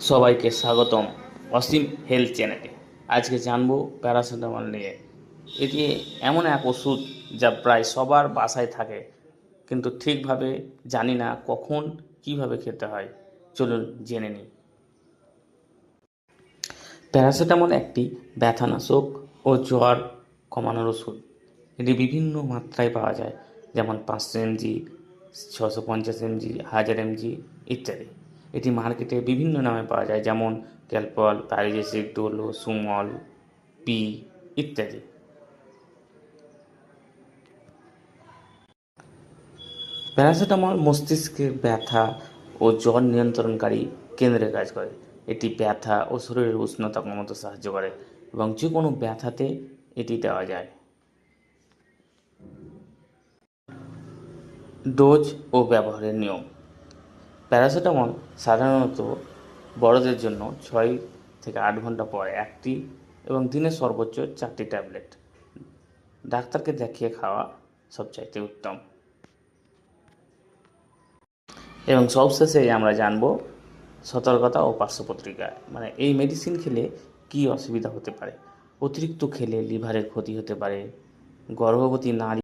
সবাইকে স্বাগতম অসীম হেলথ চ্যানেলে। আজকে জানব প্যারাসিটামল নিয়ে। এটি এমন এক ওষুধ যা প্রায় সবার বাসায় থাকে, কিন্তু ঠিকভাবে জানি না কখন কীভাবে খেতে হয়। চলুন জেনে নিই। প্যারাসিটামল একটি ব্যথানাশক ও জ্বর কমানোর ওষুধ। এটি বিভিন্ন মাত্রায় পাওয়া যায়, যেমন পাঁচশো এমজি, ছশো পঞ্চাশ এমজি, হাজার এমজি ইত্যাদি। এটি মার্কেটে বিভিন্ন নামে পাওয়া যায়, যেমন ক্যালপল প্যারিজেসিক ডোলো সুমল, পি ইত্যাদি। প্যারাসিটামল মস্তিষ্কের ব্যথা ও জ্বর নিয়ন্ত্রণকারী কেন্দ্রে কাজ করে। এটি ব্যথা ও শরীরের উষ্ণতা কমাতে সাহায্য করে এবং যে কোনো ব্যথাতে এটি দেওয়া যায়। ডোজ ও ব্যবহারের নিয়ম। প্যারাসিটামল সাধারণত বড়দের জন্য ছয় থেকে আট ঘণ্টা পর একটি এবং দিনে সর্বোচ্চ চারটি ট্যাবলেট। ডাক্তারকে দেখিয়ে খাওয়া সবচাইতে উত্তম। এবং সবশেষে আমরা জানব সতর্কতা ও পার্শ্বপত্রিকা মানে এই মেডিসিন খেলে কি অসুবিধা হতে পারে? অতিরিক্ত খেলে লিভারের ক্ষতি হতে পারে, গর্ভবতী নারী